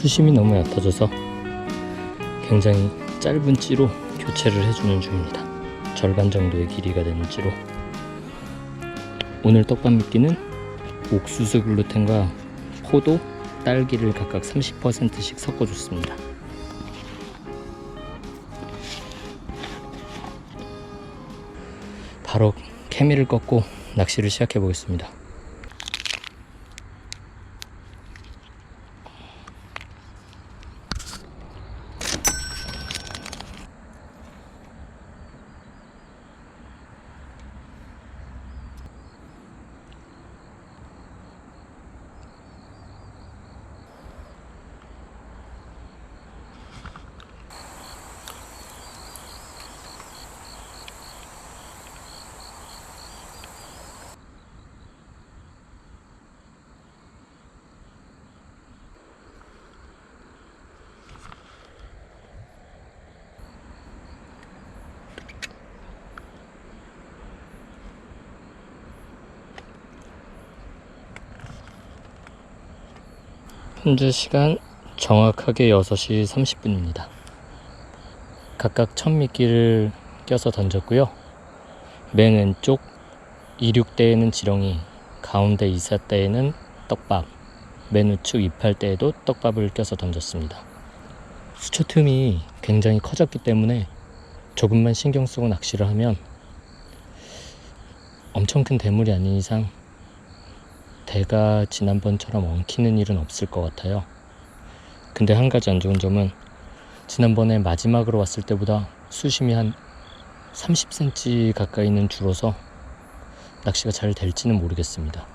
수심이 너무 얕아져서 굉장히 짧은 찌로 교체를 해주는 중입니다. 절반 정도의 길이가 되는 찌로. 오늘 떡밥 미끼는 옥수수 글루텐과 포도, 딸기를 각각 30%씩 섞어줬습니다. 바로 케미를 꺾고 낚시를 시작해 보겠습니다. 현재 시간 정확하게 6시 30분입니다. 각각 천 미끼를 껴서 던졌고요. 맨 왼쪽 26대에는 지렁이, 가운데 24대에는 떡밥, 맨 우측 28대에도 떡밥을 껴서 던졌습니다. 수초 틈이 굉장히 커졌기 때문에 조금만 신경 쓰고 낚시를 하면 엄청 큰 대물이 아닌 이상 대가 지난번처럼 엉키는 일은 없을 것 같아요. 근데 한 가지 안 좋은 점은 지난번에 마지막으로 왔을 때보다 수심이 한 30cm 가까이는 줄어서 낚시가 잘 될지는 모르겠습니다.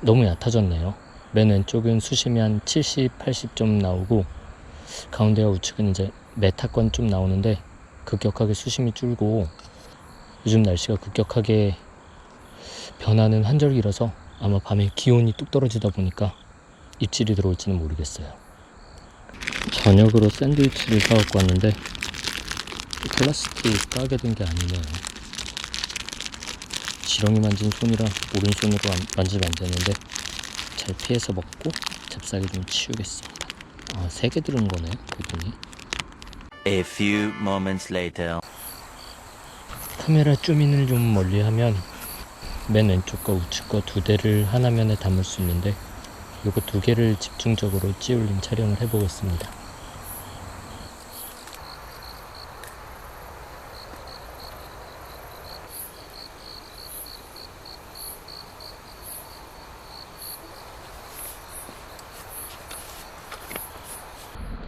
너무 얕아졌네요. 맨 왼쪽은 수심이 한 70, 80좀 나오고 가운데와 우측은 이제 메타권 좀 나오는데 급격하게 수심이 줄고 요즘 날씨가 급격하게 변하는 한절기라서 아마 밤에 기온이 뚝 떨어지다 보니까 입질이 들어올지는 모르겠어요. 저녁으로 샌드위치를 사갖고 왔는데 플라스틱 까게 된 게 아니네요. 지렁이 만진 손이라 오른손으로 안- 만지면 안 되는데 잘 피해서 먹고 잽싸게 좀 치우겠습니다. 아, 세 개 들은 거네, 그분이. A few moments later. 카메라 줌인을 좀 멀리 하면 맨 왼쪽과 우측과 두 대를 하나면에 담을 수 있는데 요거 두 개를 집중적으로 찌울림 촬영을 해보겠습니다.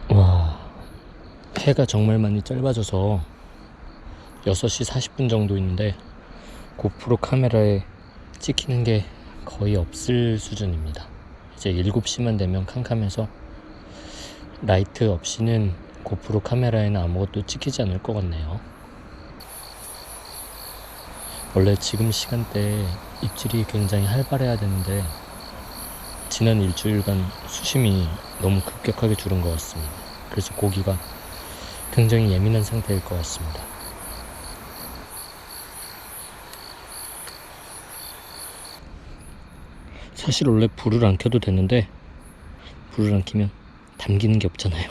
와, 해가 정말 많이 짧아져서 6시 40분 정도 있는데 고프로 카메라에 찍히는 게 거의 없을 수준입니다. 이제 7시만 되면 캄캄해서 라이트 없이는 고프로 카메라에는 아무것도 찍히지 않을 것 같네요. 원래 지금 시간대에 입질이 굉장히 활발해야 되는데 지난 일주일간 수심이 너무 급격하게 줄은 것 같습니다. 그래서 고기가 굉장히 예민한 상태일 것 같습니다. 사실 원래 불을 안 켜도 되는데 불을 안 켜면 담기는 게 없잖아요.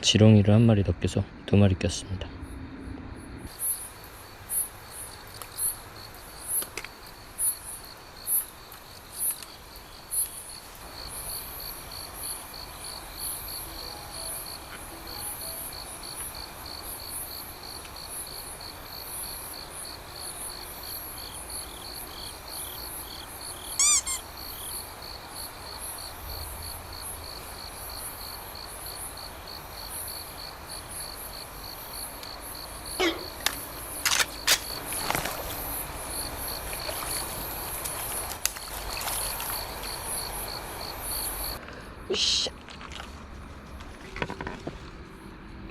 지렁이를 한 마리 더 껴서 두 마리 꼈습니다.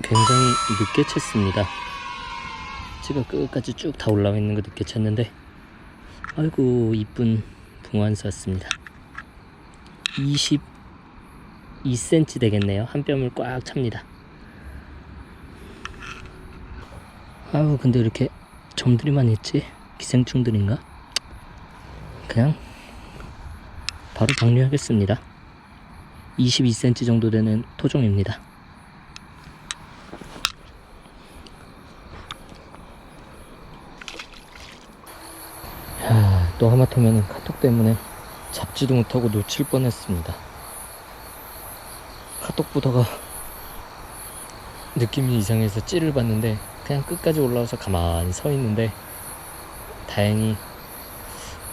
굉장히 늦게 챘습니다. 제가 끝까지 쭉 다 올라와 있는 거 늦게 쳤는데 아이고 이쁜 붕어 한 쌌습니다. 22cm 되겠네요. 한 뼘을 꽉 찹니다. 아우 근데 이렇게 점들이만 있지? 기생충들인가? 그냥 바로 정리하겠습니다. 22cm 정도 되는 토종입니다. 야, 또 하마터면 카톡 때문에 잡지도 못하고 놓칠 뻔했습니다. 카톡 보다가 느낌이 이상해서 찌를 봤는데 그냥 끝까지 올라와서 가만히 서 있는데 다행히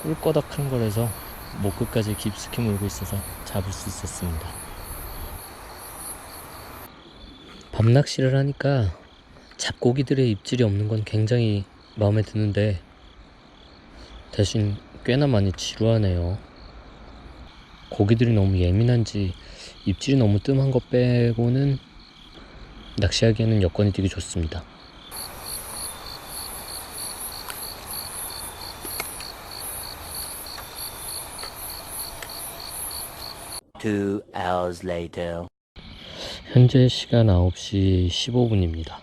꿀꺼덕한 거라서 목 끝까지 깊숙이 물고 있어서 잡을 수 있었습니다. 밤낚시를 하니까 잡고기들의 입질이 없는 건 굉장히 마음에 드는데 대신 꽤나 많이 지루하네요. 고기들이 너무 예민한지 입질이 너무 뜸한 것 빼고는 낚시하기에는 여건이 되게 좋습니다. Hours later. 현재 시간 9시 15분입니다.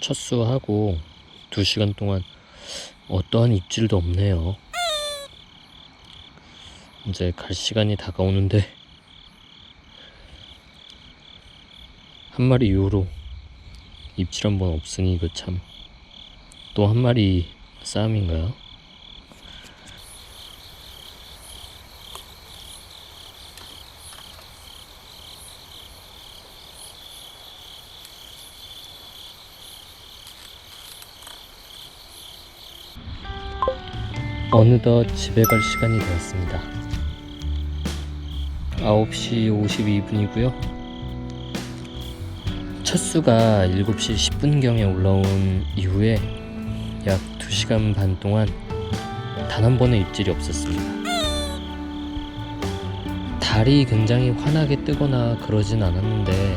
첫 수하고 2시간 동안 어떠한 입질도 없네요. 이제 갈 시간이 다가오는데 한 마리 이후로 입질 한 번 없으니 그참또 한 마리 싸움인가요? 어느덧 집에 갈 시간이 되었습니다. 9시 52분이고요. 첫 수가 7시 10분경에 올라온 이후에 약 2시간 반 동안 단 한 번의 입질이 없었습니다. 달이 굉장히 환하게 뜨거나 그러진 않았는데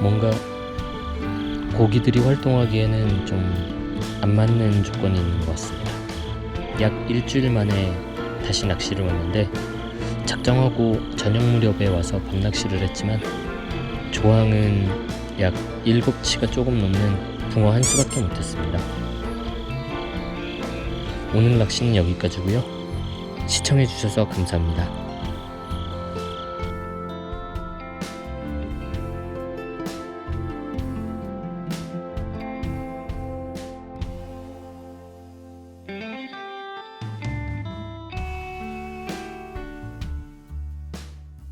뭔가 고기들이 활동하기에는 좀 안 맞는 조건이 있는 것 같습니다. 약 일주일 만에 다시 낚시를 왔는데 작정하고 저녁 무렵에 와서 밤낚시를 했지만 조항은 약 7치가 조금 넘는 붕어 한 수밖에 못했습니다. 오늘 낚시는 여기까지고요. 시청해주셔서 감사합니다.